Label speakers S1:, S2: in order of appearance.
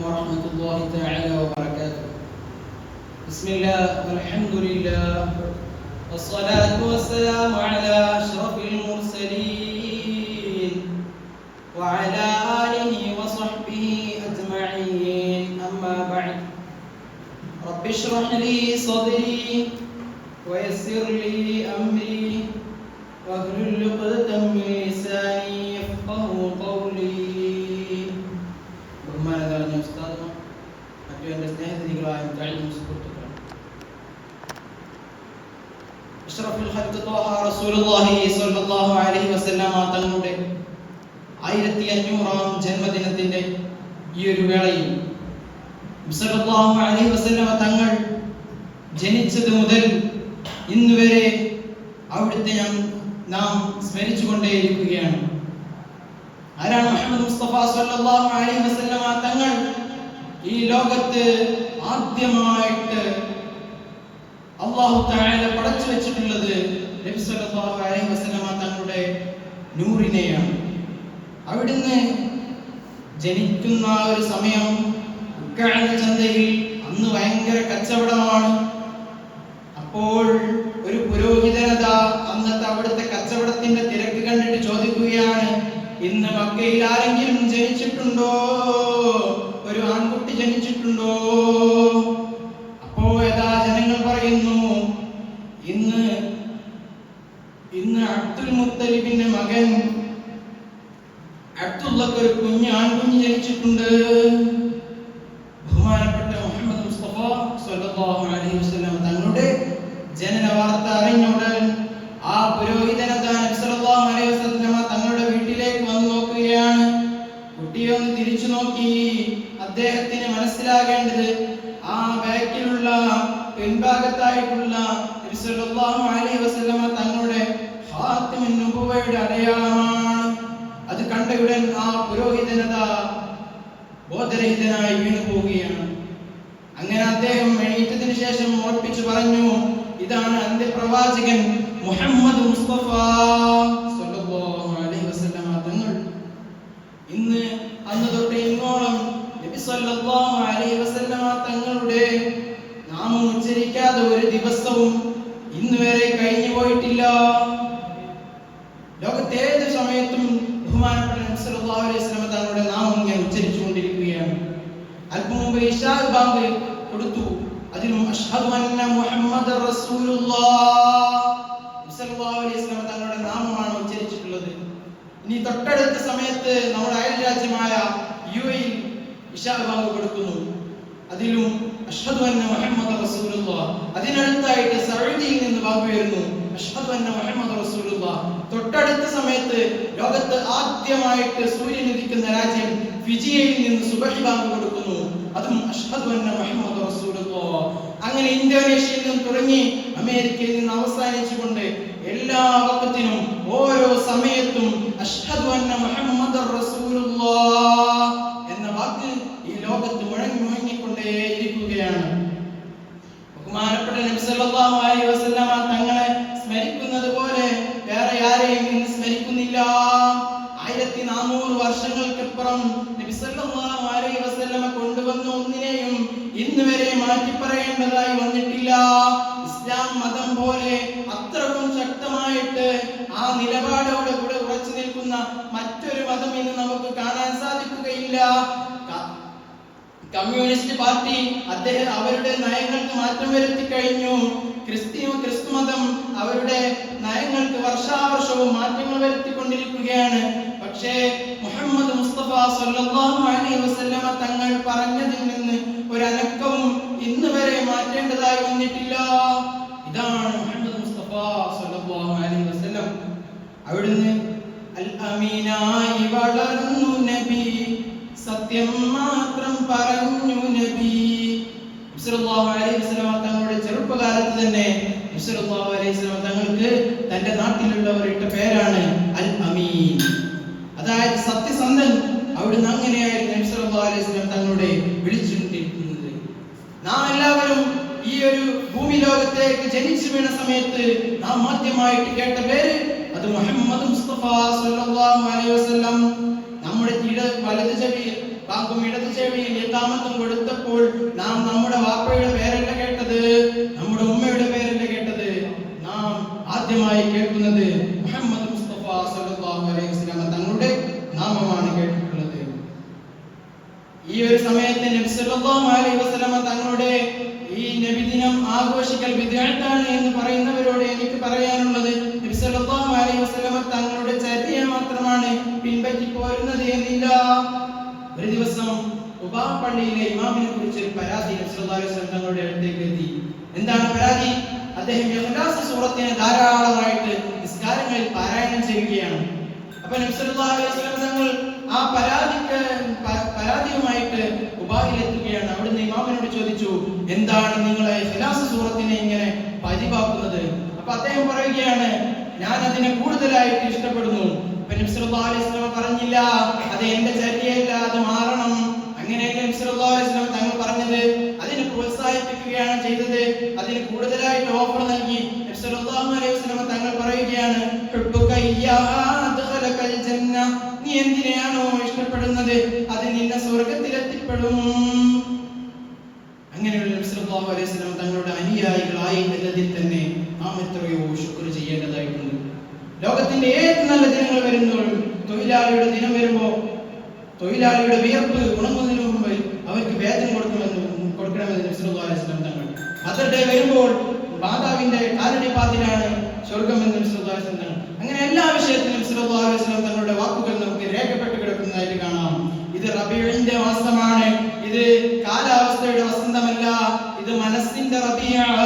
S1: ورحمة الله تعالى وبركاته. بسم الله والحمد لله والصلاة والسلام على أشرف المرسلين وعلى آله وصحبه أجمعين. أما بعد رب اشرح لي صدري ويسر لي أمري واحلل عقدة من സ്വല്ലല്ലാഹു അലൈഹി വസല്ലമ തങ്ങളുടെ ആയിരത്തി അഞ്ഞൂറാം ജന്മദിനത്തിന്റെ ഈ ഒരു വേളയിൽ അലൈഹി വസല്ലമ തങ്ങൾ ജനിച്ചത് മുതൽ ഇന്ന് വരെ അവിടുത്തെ നാം സ്മരിച്ചുകൊണ്ടേയിരിക്കുകയാണ്. ആരാണ് മുസ്തഫ സല്ലല്ലാഹു അലൈഹി തങ്ങൾ? ഈ ലോകത്ത് ആദ്യമായിട്ട് അള്ളാഹു താഴെ പടച്ചു വെച്ചിട്ടുള്ളത് നബി സല്ലല്ലാഹു അലൈഹി വസല്ലമ തങ്ങളുടെ നൂറിനെയാണ്. അവിടുന്ന് ജനിക്കുന്ന ആ ഒരു സമയം ചന്തയിൽ അന്ന് ഭയങ്കര കച്ചവടമാണ്. അപ്പോൾ ഒരു പുരോഹിതനത അന്നത്തെ അവിടുത്തെ കച്ചവടത്തിന്റെ തിരക്ക് കണ്ടിട്ട് ചോദിക്കുകയാണ് ഇന്ന് മക്കയിൽ ആരെങ്കിലും ജനിച്ചിട്ടുണ്ടോ? കുട്ടിയെ തിരിച്ചു നോക്കി അദ്ദേഹത്തിന് മനസ്സിലാകേണ്ടത് ആ ബാക്കിലുള്ള പിൻഭാഗത്തായിട്ടുള്ള അലൈഹി വസല്ലമ തങ്ങളുടെ ഖാത്തിമുൻ അടയാളമാണ്. അത് കണ്ടയുടൻ ആ പുരോഹിതനത ബോധരഹിതനായി വീണു പോവുകയാണ്. അങ്ങനെ അദ്ദേഹം എണീറ്റതിനു ശേഷം ഓർപ്പിച്ചു പറഞ്ഞു ഇതാണ് അന്ത്യപ്രവാചകൻ മുഹമ്മദ് മുസ്തഫ സ്വല്ലല്ലാഹു അലൈഹി വസല്ലമ തങ്ങൾ ഇന്ന് അന്ന് തൊട്ട് ഇങ്ങോളം നബി സല്ലല്ലാഹു അലൈഹി വസല്ലമ തങ്ങളുടെ നാമം ഉച്ചരിക്കാതെ ഒരു ദിവസവും ഇന്ന് വരെ കഴിഞ്ഞു പോയിട്ടില്ല ലോകത്തെ ഏത് സമയത്തും ബഹുമാനപ്പെട്ട നബി സല്ലല്ലാഹു അലൈഹി വസല്ലമ തങ്ങളുടെ നാമം ഇങ്ങനെ ഉച്ചരിച്ചുകൊണ്ടിരിക്കുകയാണ് മുമ്പ് ബാങ്ക് കൊടുത്തു. അതിലും മുഹമ്മദ് തങ്ങളുടെ നാമമാണ് ഉച്ചരിച്ചിട്ടുള്ളത്. ഇനി തൊട്ടടുത്ത സമയത്ത് നമ്മുടെ അയൽ രാജ്യമായ യു എയിൽ ബാങ്ക് കൊടുക്കുന്നു. അതിലും അഷ്ഹദു അന്ന മുഹമ്മദ് റസൂലുള്ളാഹ് അതിനടുത്തായിട്ട് സൗദിയിൽ നിന്ന് ബാങ്ക് വരുന്നു അഷ്ഹദു അന്ന മുഹമ്മദ് റസൂലുള്ളാഹ് തൊട്ടടുത്ത സമയത്ത് ലോകത്ത് ആദ്യമായിട്ട് സൂര്യൻ ഉദിക്കുന്ന രാജ്യം ഫിജിയയിൽ നിന്ന് സുബഹി ബാങ്ക് കൊടുക്കുന്നു. അതും മുഹമ്മദ് അങ്ങനെ ഇന്തോനേഷ്യയിൽ നിന്നും തുടങ്ങി അമേരിക്കയിൽ നിന്ന് അവസാനിച്ചുകൊണ്ട് എല്ലാ വക്കത്തിനും ഓരോ സമയത്തും അഷ്ഹദു അന്ന എന്ന വാക്ക് ഈ ലോകത്ത് മുഴങ്ങി മുഴങ്ങിക്കൊണ്ടേ ഇരിക്കുകയാണ് ബഹുമാനപ്പെട്ട അലൈഹി വസല്ലമ തങ്ങളെ സ്മരിക്കുന്നത് പോലെ വേറെ ആരെയും സ്മരിക്കുന്നില്ല. ആയിരത്തി നാനൂറ് വർഷങ്ങൾക്കപ്പുറം ഇന്ന് വരെ മാറ്റി പറയേണ്ടതായി വന്നിട്ടില്ല. ഇസ്ലാം മതം പോലെ അത്രക്കും ശക്തമായിട്ട് ആ നിലപാടോട് കൂടെ ഉറച്ചു നിൽക്കുന്ന മറ്റൊരു മതം ഇന്ന് നമുക്ക് കാണാൻ സാധിക്കുകയില്ല. കമ്മ്യൂണിസ്റ്റ് പാർട്ടി അദ്ദേഹം അവരുടെ നയങ്ങൾക്ക് മാറ്റം വരുത്തി കഴിഞ്ഞു. ക്രിസ്ത്യൻ ക്രിസ്തു മതം അവരുടെ നയങ്ങൾക്ക് വർഷാവർഷവും മാറ്റങ്ങൾ വരുത്തിക്കൊണ്ടിരിക്കുകയാണ്. പക്ഷേ മുഹമ്മദ് മുസ്തഫ സല്ലല്ലാഹു അലൈഹി വസല്ലമ തങ്ങൾ പറഞ്ഞതിൽ നിന്ന് ഒരു അനക്കവും ഇന്ന് വരെ മാറ്റേണ്ടതായി വന്നിട്ടില്ല. ഇതാണ് മുഹമ്മദ് മുസ്തഫ അലൈഹി വസല്ലം. അവിടുന്ന് അൽ അമീനായി വളർന്നു നബി. സത്യം മാത്രം പറഞ്ഞു നബി. അലൈഹി തങ്ങളുടെ ചെറുപ്പകാലത്ത് തന്നെ അലൈഹി വസല്ലം തങ്ങൾക്ക് തന്റെ നാട്ടിലുള്ളവർ പേരാണ് അൽ അമീൻ. അതായത് സത്യസന്ധൻ അവിടുന്ന് അങ്ങനെയായിരുന്നു അലൈഹി വസല്ലം തങ്ങളുടെ വിളിച്ചുകൊണ്ടിരിക്കുന്നത് നാം എല്ലാവരും ഈ ഒരു ഭൂമി ലോകത്തേക്ക് ജനിച്ചു വീണ സമയത്ത് നാം ആദ്യമായിട്ട് കേട്ട പേര് അത് മുഹമ്മദ് മുസ്തഫ സല്ലല്ലാഹു അലൈഹി വസല്ലം. നമ്മുടെ ഇട വലത് ചെവിയിൽ ബാങ്കും ഇടത് ചെവിയിൽ എത്താമത്തും കൊടുത്തപ്പോൾ നാം നമ്മുടെ വാപ്പയുടെ പേരല്ല കേട്ടത് നമ്മുടെ ഉമ്മയുടെ പേരല്ല കേട്ടത് നാം ആദ്യമായി കേൾക്കുന്നത് മുഹമ്മദ് മുസ്തഫ സല്ലല്ലാഹു അലൈഹി വസല്ലം തങ്ങളുടെ നാമമാണ് കേട്ടിട്ടുള്ളത് ഈ ഒരു സമയത്ത് അലൈഹി വസല്ലമ തങ്ങളുടെ ഈ നബി ദിനം ആഘോഷിക്കൽ വിദ്യാർത്ഥാണ് എന്ന് പറയുന്നവരോട് എനിക്ക് പറയാനുള്ളത്. അലൈഹി വസല്ലമ തങ്ങളുടെ ചര്യ മാത്രമാണ് പിൻപറ്റി പോരുന്നത് എന്നില്ല. ഒരു ദിവസം ഉബാ പള്ളിയിലെ ഇമാമിനെ കുറിച്ച് ഒരു പരാതി അലൈഹി തങ്ങളുടെ അടുത്തേക്ക് എത്തി. എന്താണ് പരാതി? അദ്ദേഹം ഇഖ്ലാസ് സൂറത്തിനെ ധാരാളമായിട്ട് നിസ്കാരങ്ങളിൽ പാരായണം ചെയ്യുകയാണ്. അപ്പൊ നബി സല്ലല്ലാഹു അലൈഹി തങ്ങൾ ആ പരാതിക്ക് പരാതിയുമായിട്ട് ഉപാധിയിലെത്തുകയാണ് അവിടുന്ന് ഇമാമിനോട് ചോദിച്ചു എന്താണ് നിങ്ങളെ ഫിലാസ് സൂറത്തിനെ ഇങ്ങനെ പരിപാക്കുന്നത് അപ്പൊ അദ്ദേഹം പറയുകയാണ് ഞാൻ അതിനെ കൂടുതലായിട്ട് ഇഷ്ടപ്പെടുന്നു. പറഞ്ഞില്ല അത് എന്റെ ചര്യയല്ല അത് മാറണം. അങ്ങനെ തങ്ങൾ പറഞ്ഞത് അതിനെ പ്രോത്സാഹിപ്പിക്കുകയാണ് ചെയ്തത് അതിന് കൂടുതലായിട്ട് ഓഫർ നൽകി. തങ്ങൾ പറയുകയാണ് സ്വർഗത്തിൽ അങ്ങനെയുള്ള നബി അലൈഹി വസല്ലം തങ്ങളുടെ അനുയായികളായി എന്നതിൽ തന്നെ നാം എത്രയോ ശുക്ർ ചെയ്യേണ്ടതായിട്ടുണ്ട്. ലോകത്തിന്റെ ഏത് നല്ല ദിനങ്ങൾ വരുമ്പോൾ തൊഴിലാളിയുടെ ദിനം വരുമ്പോൾ തൊഴിലാളിയുടെ വിയർപ്പ് ഉണങ്ങുന്നതിന് മുമ്പ് അവർക്ക് വേതനം കൊടുക്കണമെന്ന് കൊടുക്കണമെന്ന് നബി അലൈഹി വസല്ലം തങ്ങൾ. മദർ ഡേ വരുമ്പോൾ മാതാവിന്റെ കാലടിപ്പാത്തിലാണ് സ്വർഗമെന്ന് നബി സല്ലല്ലാഹു അലൈഹി അങ്ങനെ എല്ലാ വിഷയത്തിലും നബി അലൈഹി വസല്ലം തങ്ങളുടെ വാക്കുകൾ നമുക്ക് രേഖപ്പെട്ട് കിടക്കുന്നതായിട്ട് കാണാം. ഇത് റബിയുടെ മാസമാണ് ഇത് കാലാവസ്ഥയുടെ വസന്തമല്ല ഇത് മനസ്സിന്റെ റബിയാണ്.